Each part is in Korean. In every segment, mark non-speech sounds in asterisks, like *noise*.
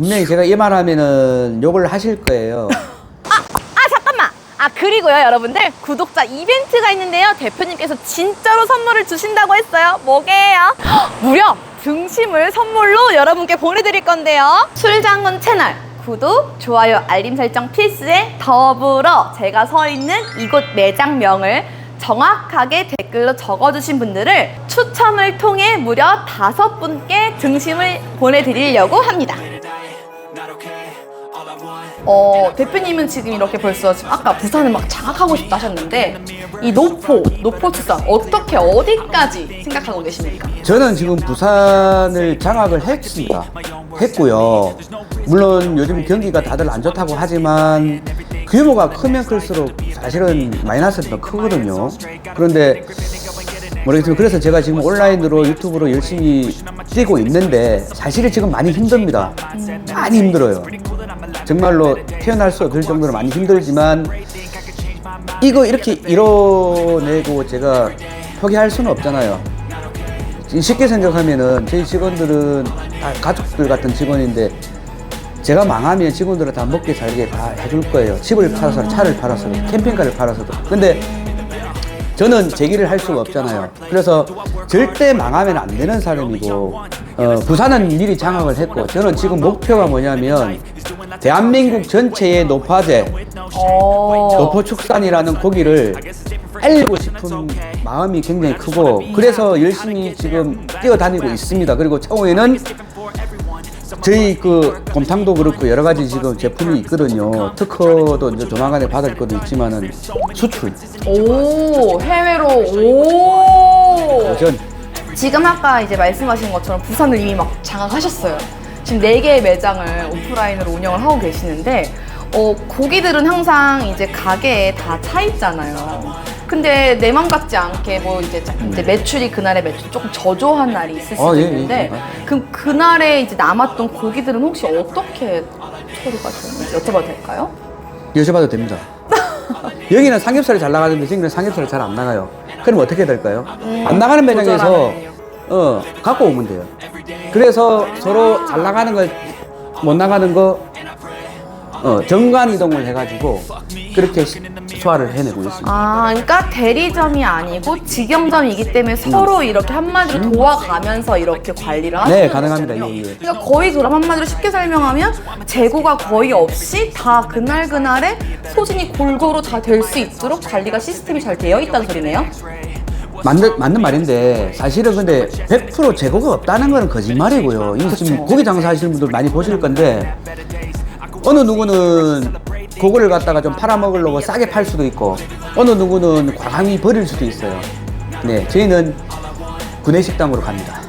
분명히 제가 이 말하면은 욕을 하실 거예요. *laughs* 아 잠깐만 아 그리고요 여러분들 구독자 이벤트가 있는데요 대표님께서 진짜로 선물을 주신다고 했어요 뭐게요? 헉, *gasps* 무려 등심을 선물로 여러분께 보내드릴 건데요 술장군 채널 구독, 좋아요, 알림 설정 필수에 더불어 제가 서 있는 이곳 매장명을 정확하게 댓글로 적어주신 분들을 추첨을 통해 무려 다섯 분께 등심을 보내드리려고 합니다. 어, 대표님은 지금 이렇게 벌써 지금 아까 부산을 막 장악하고 싶다 하셨는데 이 노포, 노포 축산 어떻게 어디까지 생각하고 계십니까? 저는 지금 부산을 장악을 했습니다. 했고요. 물론 요즘 경기가 다들 안 좋다고 하지만 규모가 크면 클수록 사실은 마이너스가 더 크거든요. 그런데 모르겠지만 그래서 제가 지금 온라인으로 유튜브로 열심히 뛰고 있는데 사실은 지금 많이 힘듭니다. 많이 힘들어요. 정말로 태어날 수 없을 정도로 많이 힘들지만 이거 이렇게 이뤄내고 제가 포기할 수는 없잖아요. 쉽게 생각하면은 저희 직원들은 다 가족들 같은 직원인데 제가 망하면 직원들은 다 먹게 살게 다 해줄 거예요. 집을 팔아서 차를 팔아서 캠핑카를 팔아서도. 근데 저는 제기를 할 수가 없잖아요. 그래서 절대 망하면 안 되는 사람이고 어, 부산은 미리 장악을 했고 저는 지금 목표가 뭐냐면 대한민국 전체의 노파제 어, 노포축산이라는 고기를 알리고 싶은 마음이 굉장히 크고 그래서 열심히 지금 뛰어다니고 있습니다. 그리고 차후에는 저희 그 곰탕도 그렇고 여러 가지 지금 제품이 있거든요. 특허도 이제 조만간에 받을 것도 있지만은 수출. 오, 해외로, 오. 전 지금 아까 이제 말씀하신 것처럼 부산을 이미 막 장악하셨어요. 지금 네 개의 매장을 오프라인으로 운영을 하고 계시는데, 어, 고기들은 항상 이제 가게에 다 차 있잖아요. 근데 내 맘 같지 않게 뭐 이제, 자- 이제 매출이 그날의 매출 조금 저조한 날이 있을 수도 어, 예, 예, 있는데, 예. 그럼 그날에 이제 남았던 고기들은 혹시 어떻게 처리가 되는지 여쭤봐도 될까요? 여쭤봐도 됩니다. *laughs* 여기는 삼겹살이 잘 나가는데 저기는 삼겹살이 잘 안 나가요. 그럼 어떻게 될까요? 안 나가는 매장에서. 어 갖고 오면 돼요. 그래서 서로 잘 나가는 거 못 나가는 거 어, 정관 이동을 해가지고 그렇게 시- 소화를 해내고 있습니다. 아, 그러니까 대리점이 아니고 직영점이기 때문에 서로 이렇게 한마디로 도와가면서 이렇게 관리를 하시는 네, 가능합니다. 예, 예. 그러니까 거의 그럼 한마디로 쉽게 설명하면 재고가 거의 없이 다 그날 그날에 소진이 골고루 다 될 수 있도록 관리가 시스템이 잘 되어 있다는 소리네요. 맞는, 맞는 말인데 사실은 근데 100% 재고가 없다는 건 거짓말이고요. 이 지금 고기 장사하시는 분들 많이 보실 건데 어느 누구는 그거를 갖다가 좀 팔아먹으려고 싸게 팔 수도 있고 어느 누구는 과감히 버릴 수도 있어요. 네, 저희는 구내식당으로 갑니다.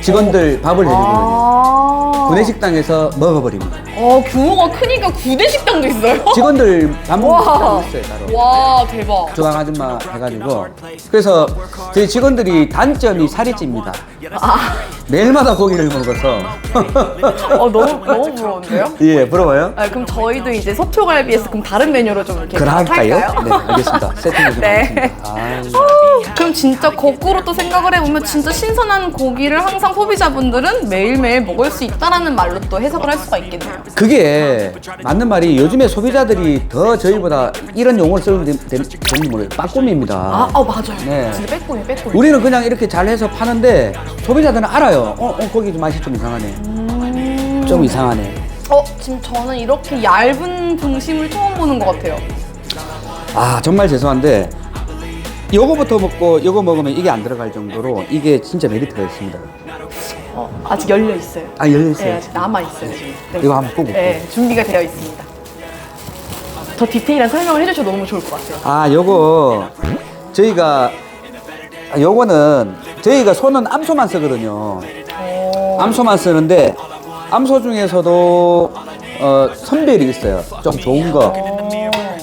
직원들 밥을 해주거든요. 아, 구내식당에서 먹어버립니다. 어, 규모가 크니까 구대 식당도 있어요? *laughs* 직원들 밥 먹는 와, 식당이 있어요, 따로. 와, 대박. 조강 아줌마 해가지고 그래서 저희 직원들이 단점이 살이 찝니다. 매일마다 고기를 먹어서 어, 너무, 너무 부러운데요? *laughs* 예 부러워요? 아, 그럼 저희도 이제 서초갈비에서 그럼 다른 메뉴로 좀 이렇게 그럴까요? 할까요? 네 알겠습니다. *laughs* 세팅을 좀 네. 하겠습니다. 아유. 그럼 진짜 거꾸로 또 생각을 해보면 진짜 신선한 고기를 항상 소비자분들은 매일매일 먹을 수 있다라는 말로 또 해석을 할 수가 있겠네요. 그게 맞는 말이 요즘에 소비자들이 더 저희보다 이런 용어를 쓰는 되는지 모르겠어요. 빠꿈입니다. 아, 어, 맞아요. 네. 진짜 빼꼼이 빼꼼이. 우리는 그냥 이렇게 잘해서 파는데 소비자들은 알아요. 어, 어 고기 좀 맛이 좀 이상하네. 음. 좀 이상하네. 어, 지금 저는 이렇게 얇은 등심을 처음 보는 것 같아요. 아 정말 죄송한데 요거부터 먹고 요거 먹으면 이게 안 들어갈 정도로 이게 진짜 메리트가 있습니다. 어, 아직 열려 있어요. 아 열렸어요. 네, 아직 남아 있어요 지금. 네. 이거 한번 보고. 네, 준비가 되어 있습니다. 더 디테일한 설명을 해주셔도 너무 좋을 것 같아요. 아 요거 저희가 아, 요거는 저희가 소는 암소만 쓰거든요. 오. 암소만 쓰는데 암소 중에서도 어, 선별이 있어요. 좀 좋은 거.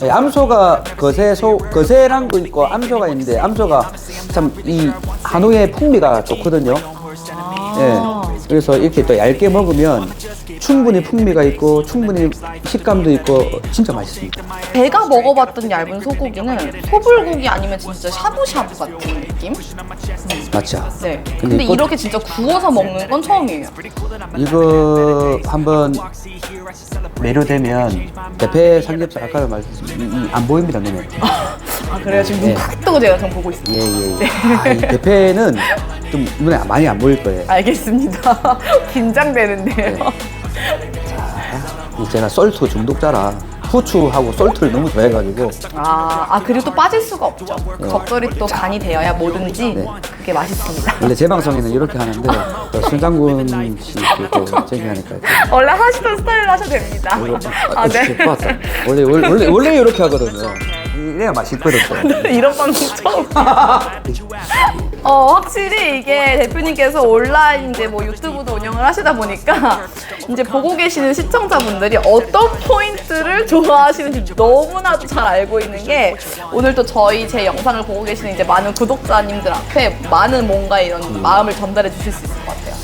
네, 암소가 거세 소 거세란 거 있고 암소가 있는데 암소가 참 이 한우의 풍미가 좋거든요. 예. 그래서 이렇게 또 얇게 먹으면 충분히 풍미가 있고 충분히 식감도 있고 진짜 맛있습니다. 제가 먹어봤던 얇은 소고기는 소불고기 아니면 진짜 샤브샤브 같은 느낌? 맞죠? 네. 근데 근데, 이거- 이렇게 진짜 구워서 먹는 건 처음이에요. 이거 한번 매료되면 대패 삼겹살 아까 말씀드린 안 보입니다 눈에. *laughs* 아 그래요? 지금 눈 네. 크게 뜨고 제가 지금 보고 있습니다. 예예. 예. 아, 이 대패는 좀 눈에 많이 안 보일 거예요. 알겠습니다. 긴장되는데요. 네. 이 제가 썰투 중독자라 후추하고 썰투를 너무 좋아해가지고 아, 아 그리고 또 빠질 수가 없죠. 네. 겉절이 또 간이 되어야 뭐든지 네. 그게 맛있습니다. 원래 제 방송에는 이렇게 하는데 또 순장군 씨또 제기하니까 원래 하시던 스타일로 하셔도 됩니다. 아, 네. 좋았다. 원래 원래 원래, 원래 이렇게 하거든요. 이래야 맛있거든요. 이런 방송 처음. 어, 확실히 이게 대표님께서 온라인 이제 뭐 유튜브도 운영을 하시다 보니까 이제 보고 계시는 시청자분들이 어떤 포인트를 좋아하시는지 너무나도 잘 알고 있는 게 오늘 또 저희 제 영상을 보고 계시는 이제 많은 구독자님들 앞에 많은 뭔가 이런 마음을 전달해 주실 수 있을 것 같아요.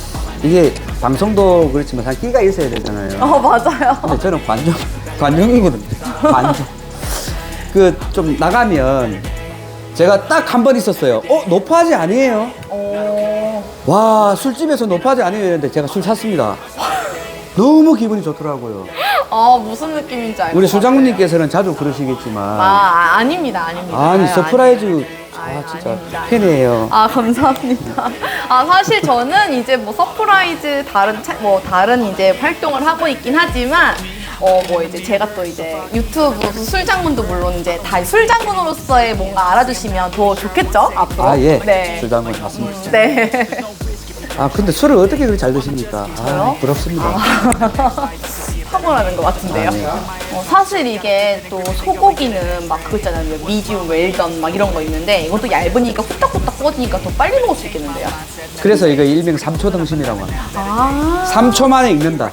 이게 방송도 그렇지만 다 끼가 있어야 되잖아요. 어, 맞아요. 근데 저는 관종 관종이거든요. 관종. 그 좀 나가면 제가 딱 한 번 있었어요. 어 노파지 아니에요? 어, 와 술집에서 노파지 아니에요 했는데 제가 술 샀습니다. 너무 기분이 좋더라고요. 어, 무슨 느낌인지 알고. 우리 술장군님께서는 자주 그러시겠지만 아, 아닙니다, 아닙니다. 아니 아, 서프라이즈 아 진짜 아닙니다. 팬이에요. 아 감사합니다. 아 사실 저는 이제 뭐 서프라이즈 다른 차- 뭐 다른 이제 활동을 하고 있긴 하지만 어 뭐 이제 제가 또 이제 유튜브 술장문도 물론 이제 다 술장문으로서의 뭔가 알아주시면 더 좋겠죠 앞으로. 아 예. 네. 술장군 맞습니다. 네. 아 근데 술을 어떻게 그렇게 잘 드십니까? 아 저요? 부럽습니다. *laughs* 타고나는 것 같은데요. 아, 네. 어, 사실 이게 또 소고기는 막 그거 있잖아요. 미디움 웰던 막 이런 거 있는데 이것도 얇으니까 후딱후딱 구워지니까 더 빨리 먹을 수 있겠는데요. 그래서 이거 일명 삼초 등심이라고 합니다. 아. 3초 만에 익는다.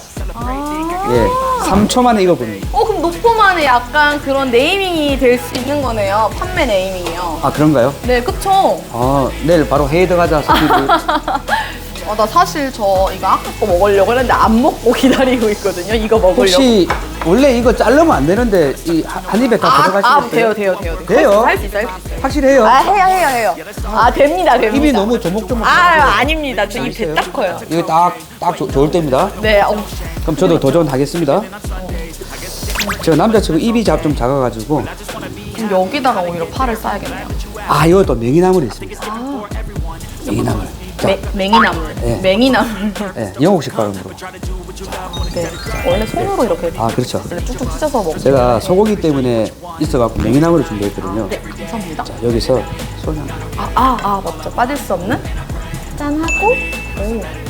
예, 3초 만에 익어버립니다. 어 그럼 노포만의 약간 그런 네이밍이 될 수 있는 거네요. 판매 네이밍이요. 아 그런가요? 네, 그쵸. 아 내일 바로 헤이드 가자 스피드. *laughs* 어, 나 사실 저 이거 아까 거 먹으려고 했는데 안 먹고 *laughs* 기다리고 있거든요. 이거 먹으려고. 혹시 원래 이거 자르면 안 되는데 이 한 입에 다 아, 들어가시겠어요? 아, 돼요, 돼요, 돼요. 돼요? 할 수 있어요, 할수 있어요. 확실해요? 아, 해요, 해요, 해요. 아, 됩니다, 됩니다. 입이 너무 조목조목. 아, 아닙니다. 저입 있어요? 배딱 커요. 이거 딱, 딱 좋- 좋을 때입니다. 네, 어, 그럼 저도 도전하겠습니다. 제가 남자친구 입이 잡- 좀 작아가지고 그럼 여기다가 오히려 파를 싸야겠네요. 아 이거 또 맹이나물이 있습니다. 맹이나물. 자, 매, 맹이나물. 네. 맹이나물. 예, 영국식 발음으로. 네. 원래 손으로 이렇게 아 그렇죠. 원래 쭉쭉 찢어서 먹고. 제가 소고기 때문에 있어갖고 맹이나물을 준비했거든요. 네, 감사합니다. 자, 여기서 소냥. 아, 아, 아, 맞죠. 빠질 수 없는? 짠 하고, 오.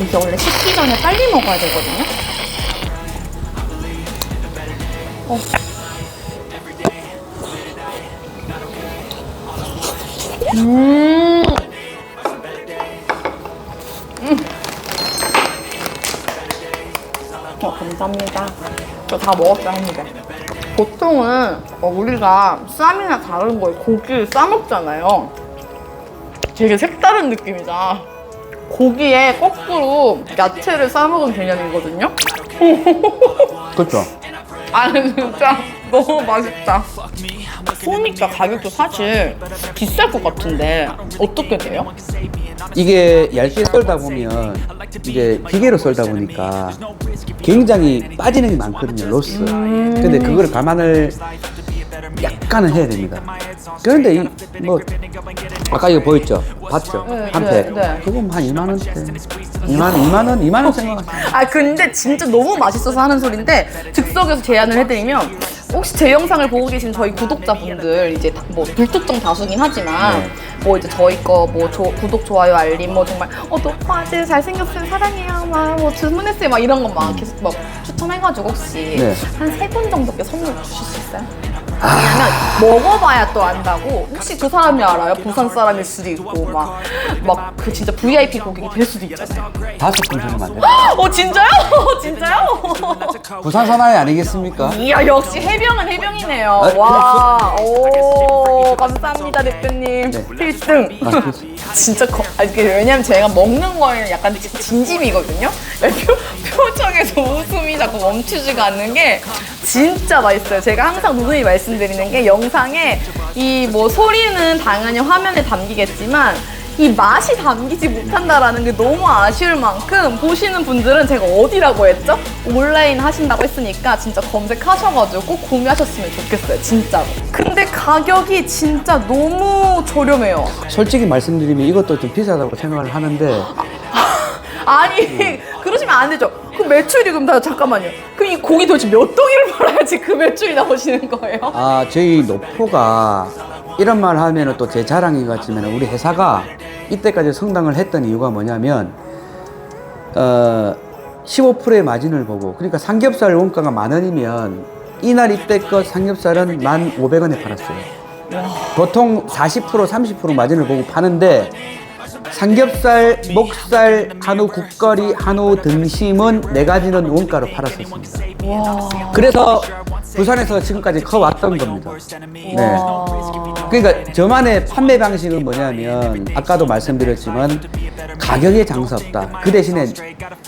이게 원래 식기 전에 빨리 먹어야 되거든요? 어. 음. 음. 어, 감사합니다. 저 다 먹었어요, 한 입에. 보통은 어, 우리가 쌈이나 다른 거에 고기를 싸먹잖아요. 되게 색다른 느낌이다. 고기에 거꾸로 야채를 싸먹은 개념이거든요. *laughs* 그렇죠. 아니 진짜 너무 맛있다. 소니까 가격도 사실 비쌀 것 같은데 어떻게 돼요? 이게 얇게 썰다 보면 이제 기계로 썰다 보니까 굉장히 빠지는 게 많거든요 로스 근데 그거를 감안을 약간은 해야 됩니다 그런데 이 뭐 아까 이거 보였죠 봤죠 네, 한 팩 네, 네. 그거 한 2만 원대 2만 원 2만 원 2만 원 생각하세요 아 근데 진짜 너무 맛있어서 하는 소린데 즉석에서 제안을 해드리면 혹시 제 영상을 보고 계신 저희 구독자분들 이제 다- 뭐 불특정 다수긴 하지만 네. 뭐 이제 저희 거 뭐 구독 좋아요 알림 뭐 정말 어 노빠지 잘생겼어요 사랑해요 막뭐 주문했어요 막 이런 거 막 계속 막 추천해가지고 혹시 네. 한 세 분 정도께 선물 주실 수 있어요? 왜냐면 먹어봐야 또 안다고 혹시 그 사람이 알아요? 부산 사람일 수도 있고 막 막 그 진짜 VIP 고객이 될 수도 있잖아요. 다섯 분 정도 만요 어 진짜요? *laughs* 진짜요? *laughs* 부산 사나이 아니겠습니까? 이야 역시 해병은 해병이네요. 아, 와, 오 감사합니다 대표님 네. 필승. 아, 그- 진짜 거, 아니, 그 왜냐면 제가 먹는 거에 약간 진- 진심이거든요. 표, 표정에서 웃음이 자꾸 멈추지가 않는 게 진짜 맛있어요. 제가 항상 누누이 말씀드리는 게 영상에 이 뭐 소리는 당연히 화면에 담기겠지만 이 맛이 담기지 못한다라는 게 너무 아쉬울 만큼 보시는 분들은 제가 어디라고 했죠? 온라인 하신다고 했으니까 진짜 검색하셔가지고 꼭 구매하셨으면 좋겠어요, 진짜로. 근데 가격이 진짜 너무 저렴해요. 솔직히 말씀드리면 이것도 좀 비싸다고 생각을 하는데 *laughs* 아니, 그러시면 안 되죠. 그 매출이 그럼 다 잠깐만요. 그럼 이 고기 도대체 몇 덩이를 팔아야지 그 매출이 나오시는 거예요? 아 저희 노포가 이런 말 하면 또 제 자랑이 같지만 우리 회사가 이때까지 성장을 했던 이유가 뭐냐면 어 15%의 마진을 보고 그러니까 삼겹살 원가가 만 원이면 이날 이때껏 삼겹살은 만 500원에 팔았어요. 보통 40% 30% 마진을 보고 파는데 삼겹살, 목살, 한우 국거리, 한우 등심은 네 가지는 원가로 팔았었습니다. 와. 그래서 부산에서 지금까지 커왔던 겁니다. 네. 그러니까 저만의 판매 방식은 뭐냐면 아까도 말씀드렸지만 가격에 장사 없다. 그 대신에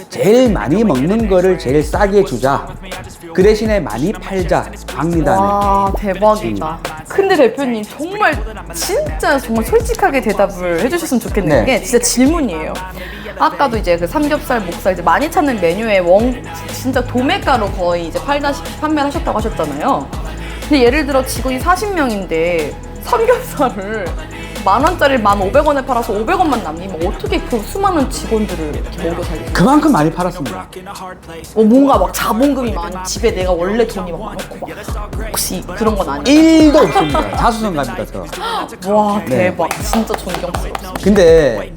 제일 많이 먹는 거를 제일 싸게 주자. 그 대신에 많이 팔자. 박리단에. 와 대박이다. 근데 대표님 정말 진짜 정말 솔직하게 대답을 해주셨으면 좋겠는 네. 게 진짜 질문이에요. 아까도 이제 그 삼겹살, 목살 이제 많이 찾는 메뉴에 원 진짜 도매가로 거의 이제 팔다시피 판매를 하셨다고 하셨잖아요. 근데 예를 들어 직원이 40명인데 삼겹살을 만 원짜리를 만 오백 원에 팔아서 500원만 남기면 어떻게 그 수많은 직원들을 이렇게 먹여 살리죠? 그만큼 많이 팔았습니다. 어, 뭔가 막 자본금이 많이 집에 내가 원래 돈이 막 많고 막 혹시 그런 건 아니에요? 일도 없습니다. 자수성가입니다, 저. 와 네. 대박 진짜 존경스럽습니다 근데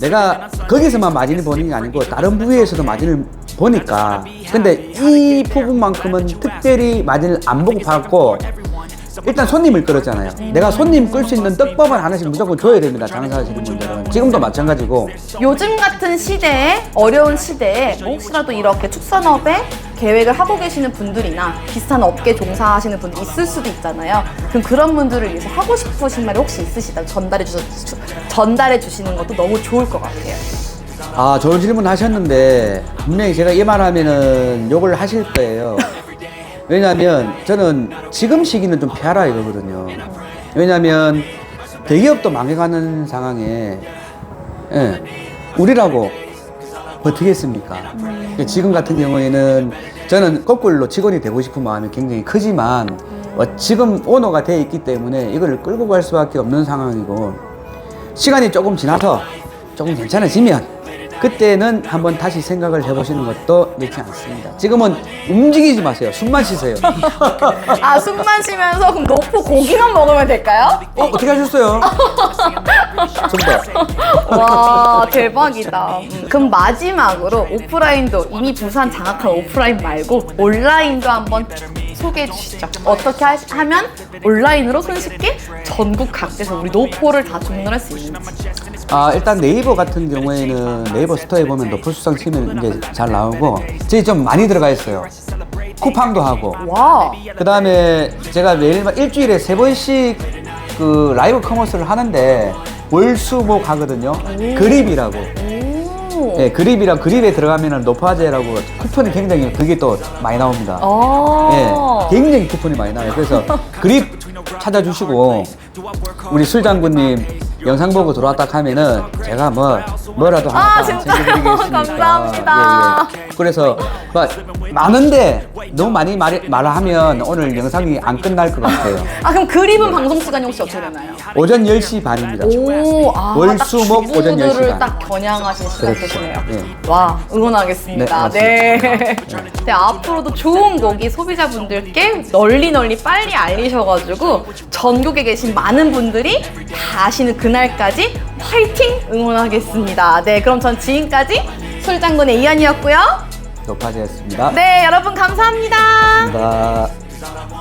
내가 거기서만 마진을 보는 게 아니고 다른 부위에서도 마진을 보니까 근데 이 부분만큼은 특별히 마진을 안 보고 팔았고 일단 손님을 끌었잖아요. 내가 손님 끌 수 있는 떡밥을 하나씩 무조건 줘야 됩니다. 장사하시는 분들은 지금도 마찬가지고 요즘 같은 시대에 어려운 시대에 뭐 혹시라도 이렇게 축산업에 계획을 하고 계시는 분들이나 비슷한 업계 종사하시는 분들 있을 수도 있잖아요 그럼 그런 분들을 위해서 하고 싶으신 말이 혹시 있으시다면 전달해 주셔 전달해 주시는 것도 너무 좋을 것 같아요 아 좋은 질문 하셨는데 분명히 제가 이 말하면은 욕을 하실 거예요. 왜냐하면 저는 지금 시기는 좀 피하라 이거거든요. 왜냐하면 대기업도 망해가는 상황에 예, 우리라고 버티겠습니까? 근데 지금 같은 경우에는 저는 거꾸로 직원이 되고 싶은 마음이 굉장히 크지만 어, 지금 오너가 돼 있기 때문에 이걸 끌고 갈 수밖에 없는 상황이고 시간이 조금 지나서 조금 괜찮아지면 그때는 한번 다시 생각을 해보시는 것도 늦지 않습니다. 지금은 움직이지 마세요. 숨만 쉬세요. *laughs* 아 숨만 쉬면서 그럼 노포 고기만 먹으면 될까요? 어, 어떻게 하셨어요? 좀 더. 와 대박이다. 음, 그럼 마지막으로 오프라인도 이미 부산 장악한 오프라인 말고 온라인도 한번 쭉 소개해 주시죠. 어떻게 하, 하면 온라인으로 손쉽게 전국 각지에서 우리 노포를 다 주문할 수 있는지. 아, 일단 네이버 같은 경우에는 네이버 스토어에 보면 노플 수상 치면 이제 잘 나오고 저희 좀 많이 들어가 있어요. 쿠팡도 하고. 와. 그 다음에 제가 매일 일주일에 세 번씩 그 라이브 커머스를 하는데 월수목 하거든요. 그립이라고. 오. 예, 그립이랑 그립에 들어가면은 노파제라고 쿠폰이 굉장히 그게 또 많이 나옵니다. 아. 예, 굉장히 쿠폰이 많이 나와요. 그래서 그립 찾아주시고 우리 술 장군님 영상 보고 들어왔다 하면은 제가 뭐 뭐라도 하나 아? 챙겨드리겠습니다. *laughs* 감사합니다. 예, 예. 그래서 뭐 많은데 너무 많이 말, 말하면 오늘 영상이 안 끝날 것 같아요. 아 그럼 그립은 방송 시간이 혹시 어떻게 되나요? 오전 10시 반입니다. 오, 아, 월, 딱 수, 목, 오전 주부들을 10시 반. 딱 겨냥하신 시간. 되시네요. 예. 와, 응원하겠습니다. 네, 네. *laughs* 네, 앞으로도 좋은 고기 소비자분들께 널리 널리 빨리 알리셔가지고 전국에 계신 많은 분들이 다 아시는 그날까지 화이팅 응원하겠습니다. 네, 그럼 전 지금까지 술장군의 이한이었고요. 노파제였습니다. 네, 여러분 감사합니다. 감사합니다.